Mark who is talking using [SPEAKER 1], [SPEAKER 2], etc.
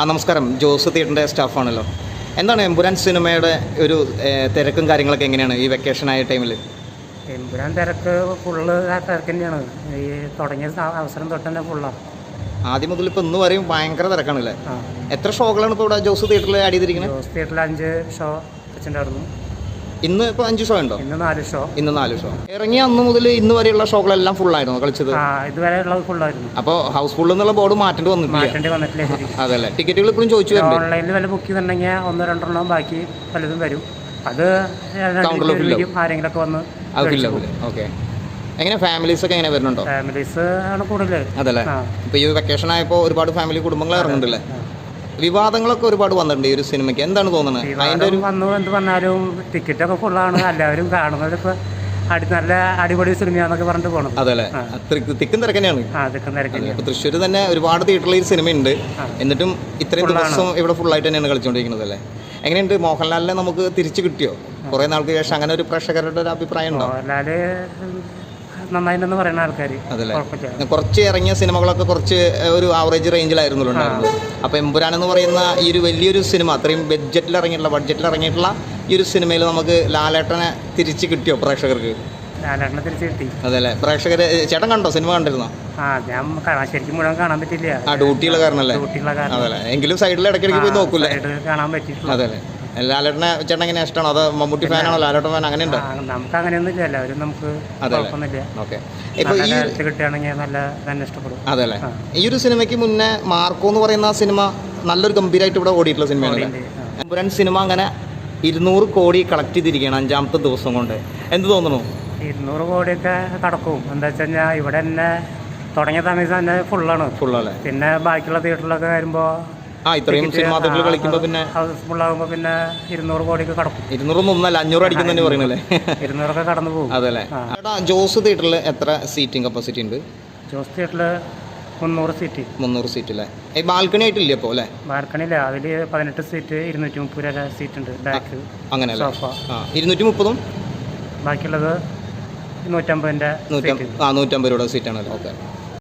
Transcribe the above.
[SPEAKER 1] ആ നമസ്കാരം. ജോസ് തിയേറ്ററിന്റെ സ്റ്റാഫാണല്ലോ. എന്താണ് എമ്പുരാൻ സിനിമയുടെ ഒരു തിരക്കും കാര്യങ്ങളൊക്കെ എങ്ങനെയാണ് ഈ വെക്കേഷൻ ആയ ടൈമിൽ
[SPEAKER 2] എമ്പുരാൻ തിരക്ക് ഫുള്ള് തിരക്ക് തന്നെയാണ്. ഈ തുടങ്ങിയ അവസരം തൊട്ട് തന്നെ ഫുള്ളാണ്
[SPEAKER 1] ആദ്യം മുതൽ ഇപ്പോൾ ഇന്ന് വരെയും ഭയങ്കര തിരക്കാണല്ലേ? എത്ര ഷോകളാണ് ഇപ്പോൾ ഇവിടെ ജോസ് തിയേറ്ററിൽ ആഡ് ചെയ്തിരിക്കുന്നത്
[SPEAKER 2] ജോസ് തിയേറ്ററിൽ അഞ്ച് ഷോ വെച്ചിട്ടുണ്ടായിരുന്നു.
[SPEAKER 1] ഇന്ന് ഇപ്പൊ അഞ്ചു ഷോ ഉണ്ടോ?
[SPEAKER 2] ഇന്ന് നാല് ഷോ
[SPEAKER 1] ഇന്ന് നാല് ഷോ ഇറങ്ങിയ അന്ന് മുതൽ ഇന്ന് വരെയുള്ള ഷോകളെല്ലാം ആയിരുന്നു കളിച്ചത്?
[SPEAKER 2] ഇതുവരെ ഫുൾ ഫുള്ളായിരുന്നു
[SPEAKER 1] ഹൗസ് ഫുൾ എന്നുള്ള ബോർഡ് മാറ്റേണ്ടി വന്നിട്ടില്ല.
[SPEAKER 2] വന്നിട്ടില്ല
[SPEAKER 1] അതല്ലേ. ടിക്കറ്റുകൾ ഇപ്പോഴും ചോദിച്ചു
[SPEAKER 2] ഓൺലൈനിൽ വല്ല ബുക്ക് ചെയ്തിട്ടുണ്ടെങ്കിൽ ഒന്നോ രണ്ടെണ്ണം ബാക്കി പലതും വരും. അത് ആരെങ്കിലൊക്കെ വന്ന്
[SPEAKER 1] ഓക്കെ എങ്ങനെ ഫാമിലീസ് ഒക്കെ എങ്ങനെ വരുന്നുണ്ടോ?
[SPEAKER 2] ഫാമിലീസ് ആണ് കൂടുതൽ
[SPEAKER 1] അതല്ലേ. ഇപ്പൊ ഈ വെക്കേഷൻ ആയപ്പോ ഒരുപാട് ഫാമിലി കുടുംബങ്ങൾ ഇറങ്ങുന്നുണ്ടല്ലേ? വിവാദങ്ങളൊക്കെ ഒരുപാട് വന്നിട്ടുണ്ട് ഈ ഒരു സിനിമയ്ക്ക്. എന്താണ് തോന്നുന്നത്? അതിന്റെ ഒരു
[SPEAKER 2] വന്നു എന്ത് പറഞ്ഞാലും ടിക്കറ്റൊക്കെ ഫുള്ളാണ് എല്ലാവരും കാണുന്നവരിപ്പോൾ അടി നല്ല അടിപൊളി സിനിമയാന്നൊക്കെ പറഞ്ഞിട്ട് പോണത്
[SPEAKER 1] അതല്ലേ തിക്ക് തിരക്കന്നെയാണ്. തൃശ്ശൂർ തന്നെ ഒരുപാട് തിയേറ്ററിൽ ഈ സിനിമയുണ്ട്. എന്നിട്ടും ഇത്രയും ദിവസം ഇവിടെ ഫുള്ളായിട്ട് തന്നെയാണ് കളിച്ചുകൊണ്ടിരിക്കുന്നത് അല്ലേ എങ്ങനെയുണ്ട്? മോഹൻലാലിനെ നമുക്ക് തിരിച്ചു കിട്ടിയോ? കുറെ നാൾക്ക് ശേഷം അങ്ങനെ ഒരു പ്രേക്ഷകരുടെ ഒരു അഭിപ്രായം ഉണ്ടോ?
[SPEAKER 2] മോഹൻലാൽ നന്നായിട്ടുണ്ടെന്ന് പറയുന്ന ആൾക്കാർ
[SPEAKER 1] കുറച്ച് ഇറങ്ങിയ സിനിമകളൊക്കെ കുറച്ച് ഒരു ആവറേജ് റേഞ്ചിലായിരുന്നു അപ്പോൾ എമ്പുരാൻ എന്ന് പറയുന്ന ഈ ഒരു വലിയൊരു സിനിമ അത്രയും ബഡ്ജറ്റിൽ ഇറങ്ങിയിട്ടുള്ള ബഡ്ജറ്റിൽ ഇറങ്ങിയിട്ടുള്ള ഈ ഒരു സിനിമയിൽ നമുക്ക് ലാലേട്ടനെ തിരിച്ച് കിട്ടിയോ പ്രേക്ഷകർക്ക്?
[SPEAKER 2] ലാലേട്ടനെ തിരിച്ചു കിട്ടി.
[SPEAKER 1] അതല്ലേ? പ്രേക്ഷകർ ചേട്ടൻ കണ്ടോ? സിനിമ കണ്ടിരുന്നോ?
[SPEAKER 2] ആ ഞാൻ ശരിക്കും മുഴുവൻ കാണാൻ പറ്റില്ല
[SPEAKER 1] ആ ഡ്യൂട്ടിയുള്ള കാരണല്ലേ? അതല്ലേ? എങ്കിലും സൈഡിൽ ഇടയ്ക്കിടയ്ക്ക് പോയി നോക്കൂലേ
[SPEAKER 2] കാണാൻ പറ്റിയിട്ടില്ല.
[SPEAKER 1] അതല്ലേ? ലാലേട്ടനെ ചേട്ടൻ എങ്ങനെ ഇഷ്ടമാണോ? അതോ മമ്മൂട്ടി ഫാനാണോ? ലാലേട്ടൻ ഫാൻ അങ്ങനെ ഉണ്ടോ
[SPEAKER 2] നമുക്ക് അങ്ങനെയൊന്നും ഇല്ല. എല്ലാവരും നമുക്ക്? കുഴപ്പമൊന്നുമില്ല.
[SPEAKER 1] ഓക്കെ. ഇപ്പോൾ ഈ
[SPEAKER 2] കിട്ടുകയാണെങ്കിൽ നല്ല തന്നെ ഇഷ്ടപ്പെടും.
[SPEAKER 1] അതല്ലേ ഈ ഒരു സിനിമയ്ക്ക് മുന്നേ മാർക്കോ എന്ന് പറയുന്ന സിനിമ നല്ലൊരു ഗംഭീരമായിട്ട് ഇവിടെ ഓടിയിട്ടുള്ള സിനിമയാണ്
[SPEAKER 2] ഉണ്ട്.
[SPEAKER 1] സിനിമ അങ്ങനെ ഇരുന്നൂറ് കോടി കളക്ട് ചെയ്തിരിക്കുകയാണ് അഞ്ചാമത്തെ ദിവസം കൊണ്ട്. എന്ത് തോന്നുന്നു?
[SPEAKER 2] ഇരുന്നൂറ് കോടിയൊക്കെ കടക്കും. എന്താ വെച്ച് കഴിഞ്ഞാൽ ഇവിടെ തന്നെ തുടങ്ങിയ സമയത്ത് തന്നെ ഫുള്ളാണ്
[SPEAKER 1] ഫുള്ളല്ലേ
[SPEAKER 2] പിന്നെ ബാക്കിയുള്ള തിയേറ്ററിലൊക്കെ വരുമ്പോൾ
[SPEAKER 1] ആ ഇത്രയും സിനിമാ തിയേറ്ററിൽ കളിക്കുമ്പോൾ പിന്നെ
[SPEAKER 2] ഫുള്ളാകുമ്പോൾ പിന്നെ ഇരുന്നൂറ് കോടിയൊക്കെ കടക്കും.
[SPEAKER 1] ഇരുന്നൂറൊന്നും ഒന്നല്ല അഞ്ഞൂറ് അടിക്കും തന്നെ പറയണല്ലേ
[SPEAKER 2] ഇരുന്നൂറൊക്കെ കടന്നു പോകും.
[SPEAKER 1] അതല്ലേ? ചേട്ടാ ജോസ് തിയേറ്ററിൽ എത്ര സീറ്റിംഗ് കപ്പാസിറ്റി ഉണ്ട്?
[SPEAKER 2] ജോസ് തിയേറ്ററിൽ മുന്നൂറ് സീറ്റ്
[SPEAKER 1] മുന്നൂറ് സീറ്റ് അല്ലേ ഈ ബാൽക്കണി ആയിട്ടില്ല ഇപ്പോൾ അല്ലേ?
[SPEAKER 2] ബാൽക്കണിയില്ല അതിൽ പതിനെട്ട് സീറ്റ് ഇരുന്നൂറ്റി മുപ്പത് രൂപ സീറ്റ് ഉണ്ട് ബാക്ക് സോഫ
[SPEAKER 1] ആ ഇരുന്നൂറ്റി മുപ്പതും
[SPEAKER 2] ബാക്കിയുള്ളത് നൂറ്റമ്പതിന്റെ
[SPEAKER 1] നൂറ്റമ്പത്
[SPEAKER 2] സീറ്റ്
[SPEAKER 1] ആ നൂറ്റമ്പത് രൂപയുടെ സീറ്റാണല്ലോ ഓക്കെ.